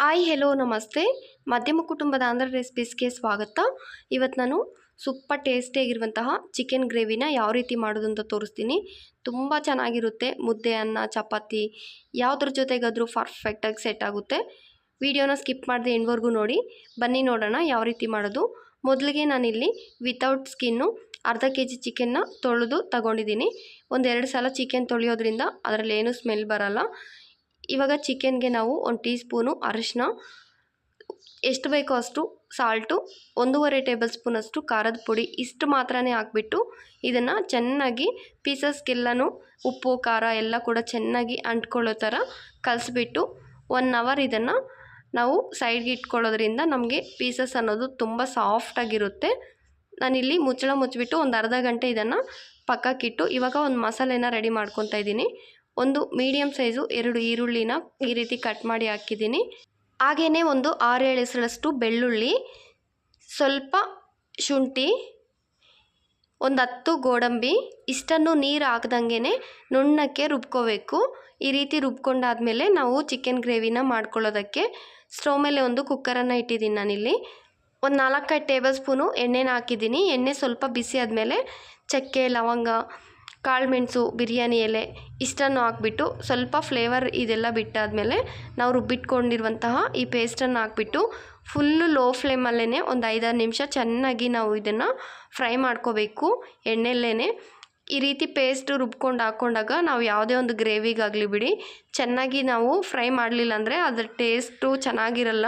Hi hello ನಮಸ್ತೆ. ಮಧ್ಯಮ ಕುಟುಂಬದ ಆಂಧ್ರ ರೆಸಿಪೀಸ್ಗೆ ಸ್ವಾಗತ. ಇವತ್ತು ನಾನು ಸೂಪರ್ ಟೇಸ್ಟಿಯಾಗಿರುವಂತಹ ಚಿಕನ್ ಗ್ರೇವಿನ ಯಾವ ರೀತಿ ಮಾಡೋದು ಅಂತ ತೋರಿಸ್ತೀನಿ. ತುಂಬ ಚೆನ್ನಾಗಿರುತ್ತೆ. ಮುದ್ದೆ, ಅನ್ನ, ಚಪಾತಿ ಯಾವುದ್ರ ಜೊತೆಗಾದರೂ ಪರ್ಫೆಕ್ಟಾಗಿ ಸೆಟ್ ಆಗುತ್ತೆ. ವಿಡಿಯೋನ ಸ್ಕಿಪ್ ಮಾಡಿದೆ ಎಂಡ್ವರೆಗೂ ನೋಡಿ. ಬನ್ನಿ ನೋಡೋಣ ಯಾವ ರೀತಿ ಮಾಡೋದು. ಮೊದಲಿಗೆ ನಾನಿಲ್ಲಿ ವಿತೌಟ್ ಸ್ಕಿನ್ನು ಅರ್ಧ ಕೆ ಜಿ ಚಿಕನ್ನ ತೊಳೆದು ತಗೊಂಡಿದ್ದೀನಿ. ಒಂದೆರಡು ಸಲ ಚಿಕನ್ ತೊಳೆಯೋದ್ರಿಂದ ಅದರಲ್ಲಿ ಏನೂ ಸ್ಮೆಲ್ ಬರಲ್ಲ. ಇವಾಗ ಚಿಕನ್ಗೆ ನಾವು ಒಂದು ಟೀ ಸ್ಪೂನು ಅರಿಶಿನ ಎಷ್ಟು ಬೇಕೋ ಅಷ್ಟು ಸಾಲ್ಟು, ಒಂದೂವರೆ ಟೇಬಲ್ ಸ್ಪೂನಷ್ಟು ಖಾರದ ಪುಡಿ, ಇಷ್ಟು ಮಾತ್ರನೇ ಹಾಕ್ಬಿಟ್ಟು ಇದನ್ನು ಚೆನ್ನಾಗಿ ಪೀಸಸ್ಗೆಲ್ಲನೂ ಉಪ್ಪು, ಖಾರ ಎಲ್ಲ ಕೂಡ ಚೆನ್ನಾಗಿ ಅಂಟ್ಕೊಳ್ಳೋ ಥರ ಕಲಿಸ್ಬಿಟ್ಟು ಒನ್ ಅವರ್ ಇದನ್ನು ನಾವು ಸೈಡ್ಗೆ ಇಟ್ಕೊಳ್ಳೋದ್ರಿಂದ ನಮಗೆ ಪೀಸಸ್ ಅನ್ನೋದು ತುಂಬ ಸಾಫ್ಟಾಗಿರುತ್ತೆ. ನಾನಿಲ್ಲಿ ಮುಚ್ಚಳ ಮುಚ್ಚಿಬಿಟ್ಟು ಒಂದು ಅರ್ಧ ಗಂಟೆ ಇದನ್ನು ಪಕ್ಕಕ್ಕಿಟ್ಟು ಇವಾಗ ಒಂದು ಮಸಾಲೆನ ರೆಡಿ ಮಾಡ್ಕೊತಾ ಇದ್ದೀನಿ. ಒಂದು ಮೀಡಿಯಮ್ ಸೈಜು ಎರಡು ಈರುಳ್ಳಿನ ಈ ರೀತಿ ಕಟ್ ಮಾಡಿ ಹಾಕಿದ್ದೀನಿ. ಹಾಗೆಯೇ ಒಂದು ಆರೇಳು ಹೆಸರಷ್ಟು ಬೆಳ್ಳುಳ್ಳಿ, ಸ್ವಲ್ಪ ಶುಂಠಿ, ಒಂದು ಹತ್ತು ಗೋಡಂಬಿ, ಇಷ್ಟನ್ನು ನೀರು ಹಾಕ್ದಂಗೆ ನುಣ್ಣಕ್ಕೆ ರುಬ್ಕೋಬೇಕು. ಈ ರೀತಿ ರುಬ್ಕೊಂಡಾದಮೇಲೆ ನಾವು ಚಿಕನ್ ಗ್ರೇವಿನ ಮಾಡ್ಕೊಳ್ಳೋದಕ್ಕೆ ಸ್ಟವ್ ಮೇಲೆ ಒಂದು ಕುಕ್ಕರನ್ನು ಇಟ್ಟಿದ್ದೀನಿ ನಾನಿಲ್ಲಿ. ಒಂದು ನಾಲ್ಕೈದು ಟೇಬಲ್ ಸ್ಪೂನು ಎಣ್ಣೆನ ಹಾಕಿದ್ದೀನಿ. ಎಣ್ಣೆ ಸ್ವಲ್ಪ ಬಿಸಿ ಆದಮೇಲೆ ಚಕ್ಕೆ, ಲವಂಗ ಕಾಳುಮೆಣಸು ಬಿರಿಯಾನಿ ಎಲೆ ಇಷ್ಟನ್ನು ಹಾಕ್ಬಿಟ್ಟು ಸ್ವಲ್ಪ ಫ್ಲೇವರ್ ಇದೆಲ್ಲ ಬಿಟ್ಟಾದಮೇಲೆ ನಾವು ರುಬ್ಬಿಟ್ಕೊಂಡಿರುವಂತಹ ಈ ಪೇಸ್ಟನ್ನು ಹಾಕ್ಬಿಟ್ಟು ಫುಲ್ಲು ಲೋ ಫ್ಲೇಮಲ್ಲೇ ಒಂದು ಐದಾರು ನಿಮಿಷ ಚೆನ್ನಾಗಿ ನಾವು ಇದನ್ನು ಫ್ರೈ ಮಾಡ್ಕೋಬೇಕು ಎಣ್ಣೆಲ್ಲೇ ಈ ರೀತಿ ಪೇಸ್ಟ್ ರುಬ್ಕೊಂಡು ಹಾಕ್ಕೊಂಡಾಗ ನಾವು ಯಾವುದೇ ಒಂದು ಗ್ರೇವಿಗಾಗಲಿ ಬಿಡಿ ಚೆನ್ನಾಗಿ ನಾವು ಫ್ರೈ ಮಾಡಲಿಲ್ಲ ಅಂದರೆ ಅದರ ಟೇಸ್ಟು ಚೆನ್ನಾಗಿರಲ್ಲ,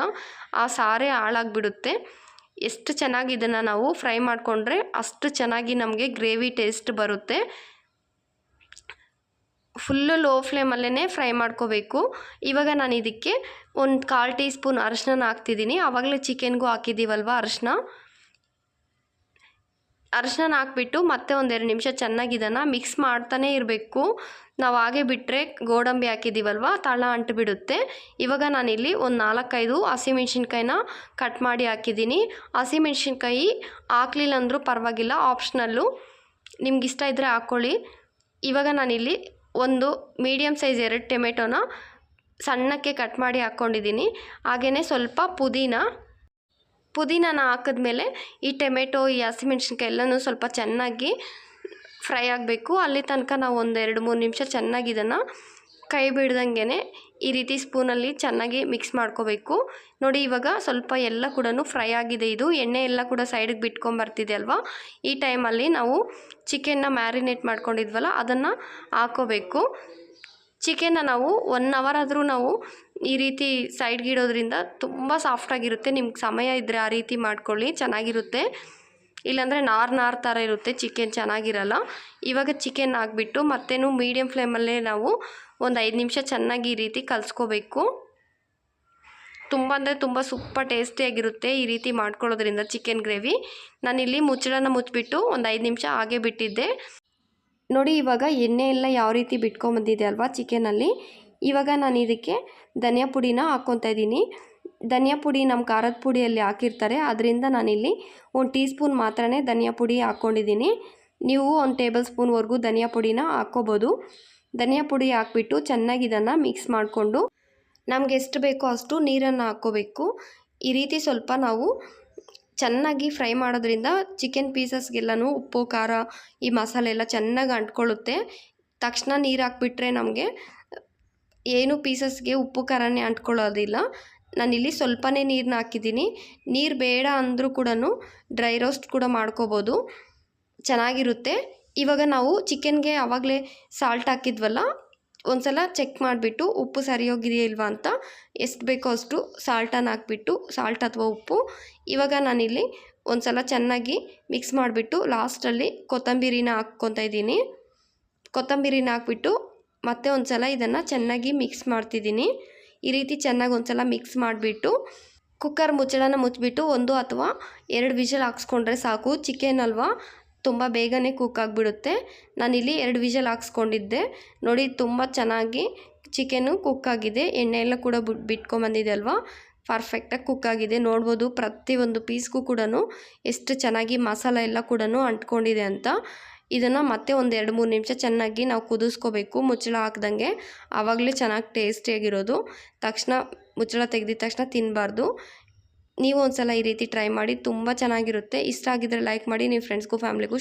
ಆ ಸಾರೇ ಹಾಳಾಗಿಬಿಡುತ್ತೆ. ಎಷ್ಟು ಚೆನ್ನಾಗಿ ಇದನ್ನು ನಾವು ಫ್ರೈ ಮಾಡಿಕೊಂಡ್ರೆ ಅಷ್ಟು ಚೆನ್ನಾಗಿ ನಮಗೆ ಗ್ರೇವಿ ಟೇಸ್ಟ್ ಬರುತ್ತೆ. ಫುಲ್ಲು ಲೋ ಫ್ಲೇಮಲ್ಲೇ ಫ್ರೈ ಮಾಡ್ಕೋಬೇಕು. ಇವಾಗ ನಾನು ಇದಕ್ಕೆ ಒಂದು ಕಾಲು ಟೀ ಸ್ಪೂನ್ ಅರಶಿನ ಹಾಕ್ತಿದ್ದೀನಿ ಆವಾಗಲೇ ಚಿಕನ್ಗೂ ಹಾಕಿದ್ದೀವಲ್ವ ಅರಶಿನ? ಅರಶಿನ ಹಾಕ್ಬಿಟ್ಟು ಮತ್ತೆ ಒಂದೆರಡು ನಿಮಿಷ ಚೆನ್ನಾಗಿ ಮಿಕ್ಸ್ ಮಾಡ್ತಾನೇ ಇರಬೇಕು. ನಾವು ಹಾಗೆ ಬಿಟ್ಟರೆ ಗೋಡಂಬಿ ಹಾಕಿದ್ದೀವಲ್ವ ತಳ ಅಂಟು ಬಿಡುತ್ತೆ ಇವಾಗ ನಾನಿಲ್ಲಿ ಒಂದು ನಾಲ್ಕೈದು ಹಸಿಮೆಣ್ಸಿನ್ಕಾಯಿನ ಕಟ್ ಮಾಡಿ ಹಾಕಿದ್ದೀನಿ ಹಸಿಮೆಣ್ಸಿನ್ಕಾಯಿ ಹಾಕ್ಲಿಲ್ಲ ಅಂದರೂ ಪರವಾಗಿಲ್ಲ ಆಪ್ಷನಲ್ಲು ನಿಮ್ಗೆ ಇಷ್ಟ ಇದ್ದರೆ ಹಾಕ್ಕೊಳ್ಳಿ ಇವಾಗ ನಾನಿಲ್ಲಿ ಒಂದು ಮೀಡಿಯಮ್ ಸೈಜ್ ಎರಡು ಟೊಮೆಟೊನ ಸಣ್ಣಕ್ಕೆ ಕಟ್ ಮಾಡಿ ಹಾಕ್ಕೊಂಡಿದ್ದೀನಿ. ಹಾಗೆಯೇ ಸ್ವಲ್ಪ ಪುದೀನ. ಪುದೀನನ ಹಾಕಿದ್ಮೇಲೆ ಈ ಟೊಮೆಟೊ, ಈ ಹಸಿಮೆಣ್ಸಿನ್ಕಾಯಿ ಎಲ್ಲನೂ ಸ್ವಲ್ಪ ಚೆನ್ನಾಗಿ ಫ್ರೈ ಆಗಬೇಕು. ಅಲ್ಲಿ ತನಕ ನಾವು ಒಂದು ಎರಡು ಮೂರು ನಿಮಿಷ ಚೆನ್ನಾಗಿ ಇದನ್ನು ಕೈ ಬಿಡ್ದಂಗೆ ಈ ರೀತಿ ಸ್ಪೂನಲ್ಲಿ ಚೆನ್ನಾಗಿ ಮಿಕ್ಸ್ ಮಾಡ್ಕೋಬೇಕು. ನೋಡಿ ಇವಾಗ ಸ್ವಲ್ಪ ಎಲ್ಲ ಕೂಡ ಫ್ರೈ ಆಗಿದೆ ಇದು. ಎಣ್ಣೆ ಎಲ್ಲ ಕೂಡ ಸೈಡಿಗೆ ಬಿಟ್ಕೊಂಬರ್ತಿದೆ ಅಲ್ವಾ? ಈ ಟೈಮಲ್ಲಿ ನಾವು ಚಿಕನ್ನ ಮ್ಯಾರಿನೇಟ್ ಮಾಡ್ಕೊಂಡಿದ್ವಲ್ಲ, ಅದನ್ನು ಹಾಕೋಬೇಕು. ಚಿಕನ್ನ ನಾವು ಒನ್ ಅವರ್ ಆದರೂ ನಾವು ಈ ರೀತಿ ಸೈಡ್ಗೆ ಇಡೋದ್ರಿಂದ ತುಂಬ ಸಾಫ್ಟಾಗಿರುತ್ತೆ ನಿಮ್ಗೆ ಸಮಯ ಇದ್ದರೆ ಆ ರೀತಿ ಮಾಡ್ಕೊಳ್ಳಿ, ಚೆನ್ನಾಗಿರುತ್ತೆ. ಇಲ್ಲಾಂದರೆ ನಾರು ನಾರು ಥರ ಇರುತ್ತೆ, ಚಿಕನ್ ಚೆನ್ನಾಗಿರಲ್ಲ. ಇವಾಗ ಚಿಕನ್ ಹಾಕ್ಬಿಟ್ಟು ಮತ್ತೇನು ಮೀಡಿಯಮ್ ಫ್ಲೇಮಲ್ಲೇ ನಾವು ಒಂದು ಐದು ನಿಮಿಷ ಚೆನ್ನಾಗಿ ಈ ರೀತಿ ಕಲಿಸ್ಕೋಬೇಕು. ತುಂಬ ಅಂದರೆ ತುಂಬ ಸೂಪರ್ ಟೇಸ್ಟಿಯಾಗಿರುತ್ತೆ ಈ ರೀತಿ ಮಾಡ್ಕೊಳ್ಳೋದ್ರಿಂದ ಚಿಕನ್ ಗ್ರೇವಿ. ನಾನಿಲ್ಲಿ ಮುಚ್ಚಳನ ಮುಚ್ಚಿಬಿಟ್ಟು ಒಂದು ಐದು ನಿಮಿಷ ಹಾಗೆ ಬಿಟ್ಟಿದ್ದೆ. ನೋಡಿ ಇವಾಗ ಎಣ್ಣೆ ಎಲ್ಲ ಯಾವ ರೀತಿ ಬಿಟ್ಕೊಂಬಂದಿದೆ ಅಲ್ವಾ ಚಿಕನಲ್ಲಿ ಇವಾಗ ನಾನು ಇದಕ್ಕೆ ಧನಿಯಾ ಪುಡಿನ ಹಾಕ್ಕೊತಾ ಇದ್ದೀನಿ ಧನಿಯಾ ಪುಡಿ ನಮ್ಮ ಖಾರದ ಪುಡಿಯಲ್ಲಿ ಹಾಕಿರ್ತಾರೆ. ಅದರಿಂದ ನಾನಿಲ್ಲಿ ಒಂದು ಟೀ ಸ್ಪೂನ್ ಮಾತ್ರನೇ ಧನಿಯಾ ಪುಡಿ ಹಾಕ್ಕೊಂಡಿದ್ದೀನಿ ನೀವು ಒಂದು ಟೇಬಲ್ ಸ್ಪೂನ್ವರೆಗೂ ಧನಿಯಾ ಪುಡಿನ ಹಾಕ್ಕೋಬೋದು. ಧನಿಯಾ ಪುಡಿ ಹಾಕ್ಬಿಟ್ಟು ಚೆನ್ನಾಗಿ ಇದನ್ನು ಮಿಕ್ಸ್ ಮಾಡಿಕೊಂಡು ನಮ್ಗೆ ಎಷ್ಟು ಬೇಕೋ ಅಷ್ಟು ನೀರನ್ನು ಹಾಕ್ಕೋಬೇಕು. ಈ ರೀತಿ ಸ್ವಲ್ಪ ನಾವು ಚೆನ್ನಾಗಿ ಫ್ರೈ ಮಾಡೋದ್ರಿಂದ ಚಿಕನ್ ಪೀಸಸ್ಗೆಲ್ಲನೂ ಉಪ್ಪು, ಖಾರ ಈ ಮಸಾಲೆ ಎಲ್ಲ ಚೆನ್ನಾಗಿ ಅಂಟ್ಕೊಳ್ಳುತ್ತೆ. ತಕ್ಷಣ ನೀರು ಹಾಕ್ಬಿಟ್ರೆ ನಮಗೆ ಏನು ಪೀಸಸ್ಗೆ ಉಪ್ಪು, ಖಾರನೇ ಅಂಟ್ಕೊಳ್ಳೋದಿಲ್ಲ. ನಾನಿಲ್ಲಿ ಸ್ವಲ್ಪನೇ ನೀರನ್ನ ಹಾಕಿದ್ದೀನಿ. ನೀರು ಬೇಡ ಅಂದರೂ ಕೂಡ ಡ್ರೈ ರೋಸ್ಟ್ ಕೂಡ ಮಾಡ್ಕೋಬೋದು. ಚೆನ್ನಾಗಿರುತ್ತೆ. ಇವಾಗ ನಾವು ಚಿಕನ್ಗೆ ಆವಾಗಲೇ ಸಾಲ್ಟ್ ಹಾಕಿದ್ವಲ್ಲ ಒಂದು ಸಲ ಚೆಕ್ ಮಾಡಿಬಿಟ್ಟು ಉಪ್ಪು ಸರಿ ಹೋಗಿದೆಯಾ ಇಲ್ವಾ ಅಂತ ಎಷ್ಟು ಬೇಕೋ ಅಷ್ಟು ಸಾಲ್ಟನ್ನು ಹಾಕಿಬಿಟ್ಟು ಸಾಲ್ಟ್ ಅಥವಾ ಉಪ್ಪು. ಇವಾಗ ನಾನಿಲ್ಲಿ ಒಂದು ಸಲ ಚೆನ್ನಾಗಿ ಮಿಕ್ಸ್ ಮಾಡಿಬಿಟ್ಟು ಲಾಸ್ಟಲ್ಲಿ ಕೊತ್ತಂಬರಿನ ಹಾಕ್ಕೊತಾ ಇದ್ದೀನಿ. ಕೊತ್ತಂಬರಿನ ಹಾಕ್ಬಿಟ್ಟು ಮತ್ತೆ ಒಂದು ಸಲ ಇದನ್ನು ಚೆನ್ನಾಗಿ ಮಿಕ್ಸ್ ಮಾಡ್ತಿದ್ದೀನಿ. ಈ ರೀತಿ ಚೆನ್ನಾಗಿ ಒಂದು ಸಲ ಮಿಕ್ಸ್ ಮಾಡಿಬಿಟ್ಟು ಕುಕ್ಕರ್ ಮುಚ್ಚಳನ ಮುಚ್ಚಿಬಿಟ್ಟು ಒಂದು ಅಥವಾ ಎರಡು ವಿಷಲ್ ಹಾಕ್ಸ್ಕೊಂಡ್ರೆ ಸಾಕು. ಚಿಕನ್ ಅಲ್ವಾ? ತುಂಬ ಬೇಗನೆ ಕುಕ್ ಆಗಿಬಿಡುತ್ತೆ. ನಾನಿಲ್ಲಿ ಎರಡು ವಿಷಲ್ ಹಾಕ್ಸ್ಕೊಂಡಿದ್ದೆ. ನೋಡಿ ತುಂಬ ಚೆನ್ನಾಗಿ ಚಿಕನ್ನು ಕುಕ್ ಆಗಿದೆ. ಎಣ್ಣೆ ಎಲ್ಲ ಕೂಡ ಬಿಟ್ ಬಿಟ್ಕೊಂಬಂದಿದೆ ಅಲ್ವಾ? ಪರ್ಫೆಕ್ಟಾಗಿ ಕುಕ್ ಆಗಿದೆ. ನೋಡ್ಬೋದು ಪ್ರತಿಯೊಂದು ಪೀಸ್ಗೂ ಕೂಡ ಎಷ್ಟು ಚೆನ್ನಾಗಿ ಮಸಾಲ ಎಲ್ಲ ಕೂಡ ಅಂಟ್ಕೊಂಡಿದೆ ಅಂತ. ಇದನ್ನು ಮತ್ತೆ ಒಂದು ಎರಡು ಮೂರು ನಿಮಿಷ ಚೆನ್ನಾಗಿ ನಾವು ಕುದಿಸ್ಕೋಬೇಕು. ಮುಚ್ಚಳ ಹಾಕ್ದಂಗೆ ಆವಾಗಲೇ ಚೆನ್ನಾಗಿ ಟೇಸ್ಟಿಯಾಗಿರೋದು ತಕ್ಷಣ ಮುಚ್ಚಳ ತೆಗೆದಿದ ತಕ್ಷಣ ತಿನ್ನಬಾರ್ದು ನೀವು ಒಂದ್ಸಲ ಈ ರೀತಿ ಟ್ರೈ ಮಾಡಿ ತುಂಬ ಚೆನ್ನಾಗಿರುತ್ತೆ. ಇಷ್ಟ ಆಗಿದ್ರೆ ಲೈಕ್ ಮಾಡಿ ನಿಮ್ಮ ಫ್ರೆಂಡ್ಸ್ಗೂ ಫ್ಯಾಮ್ಲಿಗೂ